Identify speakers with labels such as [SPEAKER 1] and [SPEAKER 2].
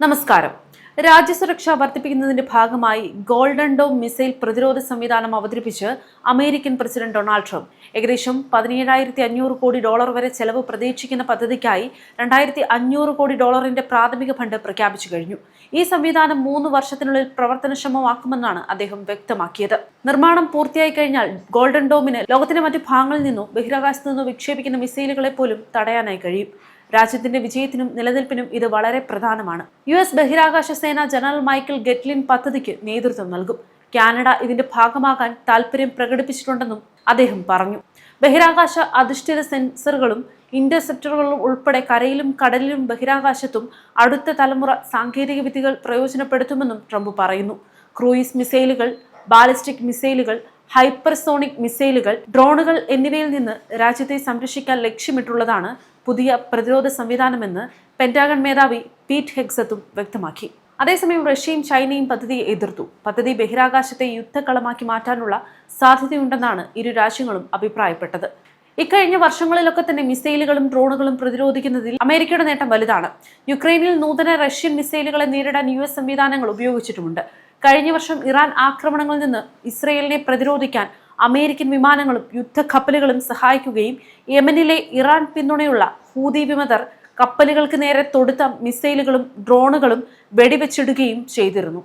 [SPEAKER 1] നമസ്കാരം. രാജ്യസുരക്ഷ വർദ്ധിപ്പിക്കുന്നതിന്റെ ഭാഗമായി golden dome missile പ്രതിരോധ സംവിധാനം അവതരിപ്പിച്ച് അമേരിക്കൻ പ്രസിഡന്റ് ഡൊണാൾഡ് ട്രംപ്. ഏകദേശം പതിനേഴായിരത്തി അഞ്ഞൂറ് കോടി ഡോളർ വരെ ചെലവ് പ്രതീക്ഷിക്കുന്ന പദ്ധതിക്കായി രണ്ടായിരത്തി അഞ്ഞൂറ് കോടി ഡോളറിന്റെ പ്രാഥമിക ഫണ്ട് പ്രഖ്യാപിച്ചു കഴിഞ്ഞു. ഈ സംവിധാനം മൂന്ന് വർഷത്തിനുള്ളിൽ പ്രവർത്തനക്ഷമമാക്കുമെന്നാണ് അദ്ദേഹം വ്യക്തമാക്കിയത്. നിർമ്മാണം പൂർത്തിയായി കഴിഞ്ഞാൽ ഗോൾഡൻ ഡോമിന് ലോകത്തിന്റെ മറ്റു ഭാഗങ്ങളിൽ നിന്നും ബഹിരാകാശത്തു നിന്നും വിക്ഷേപിക്കുന്ന മിസൈലുകളെ പോലും തടയാനായി കഴിയും. രാജ്യത്തിന്റെ വിജയത്തിനും നിലനിൽപ്പിനും ഇത് വളരെ പ്രധാനമാണ്. യു എസ് ബഹിരാകാശ സേന ജനറൽ മൈക്കിൾ ഗെറ്റ്ലിൻ പദ്ധതിക്ക് നേതൃത്വം നൽകും. കാനഡ ഇതിന്റെ ഭാഗമാകാൻ താൽപര്യം പ്രകടിപ്പിച്ചിട്ടുണ്ടെന്നും അദ്ദേഹം പറഞ്ഞു. ബഹിരാകാശ അധിഷ്ഠിത സെൻസറുകളും ഇന്റർസെപ്റ്ററുകളും ഉൾപ്പെടെ കരയിലും കടലിലും ബഹിരാകാശത്തും അടുത്ത തലമുറ സാങ്കേതിക വിദ്യകൾ പ്രയോജനപ്പെടുത്തുമെന്നും ട്രംപ് പറയുന്നു. ക്രൂയിസ് മിസൈലുകൾ ബാലിസ്റ്റിക് മിസൈലുകൾ ഹൈപ്പർസോണിക് മിസൈലുകൾ ഡ്രോണുകൾ എന്നിവയിൽ നിന്ന് രാജ്യത്തെ സംരക്ഷിക്കാൻ ലക്ഷ്യമിട്ടുള്ളതാണ് പുതിയ പ്രതിരോധ സംവിധാനമെന്ന് പെന്റാഗൺ മേധാവി പീറ്റ് ഹെഗ്സത്തും വ്യക്തമാക്കി. അതേസമയം റഷ്യയും ചൈനയും പദ്ധതിയെ എതിർത്തു. പദ്ധതി ബഹിരാകാശത്തെ യുദ്ധക്കളമാക്കി മാറ്റാനുള്ള സാധ്യതയുണ്ടെന്നാണ് ഇരു രാജ്യങ്ങളും അഭിപ്രായപ്പെട്ടത്. ഇക്കഴിഞ്ഞ വർഷങ്ങളിലൊക്കെ തന്നെ മിസൈലുകളും ഡ്രോണുകളും പ്രതിരോധിക്കുന്നതിൽ അമേരിക്കയുടെ നേട്ടം വലുതാണ്. യുക്രൈനിൽ നൂതന റഷ്യൻ മിസൈലുകളെ നേരിടാൻ യു എസ് സംവിധാനങ്ങൾ ഉപയോഗിച്ചിട്ടുമുണ്ട്. കഴിഞ്ഞ വർഷം ഇറാൻ ആക്രമണങ്ങളിൽ നിന്ന് ഇസ്രയേലിനെ പ്രതിരോധിക്കാൻ അമേരിക്കൻ വിമാനങ്ങളും യുദ്ധക്കപ്പലുകളും സഹായിക്കുകയും യമനിലെ ഇറാൻ പിന്തുണയുള്ള ഹൂതി വിമതർ കപ്പലുകൾക്ക് നേരെ തൊടുത്ത മിസൈലുകളും ഡ്രോണുകളും വെടിവെച്ചിടുകയും ചെയ്തിരുന്നു.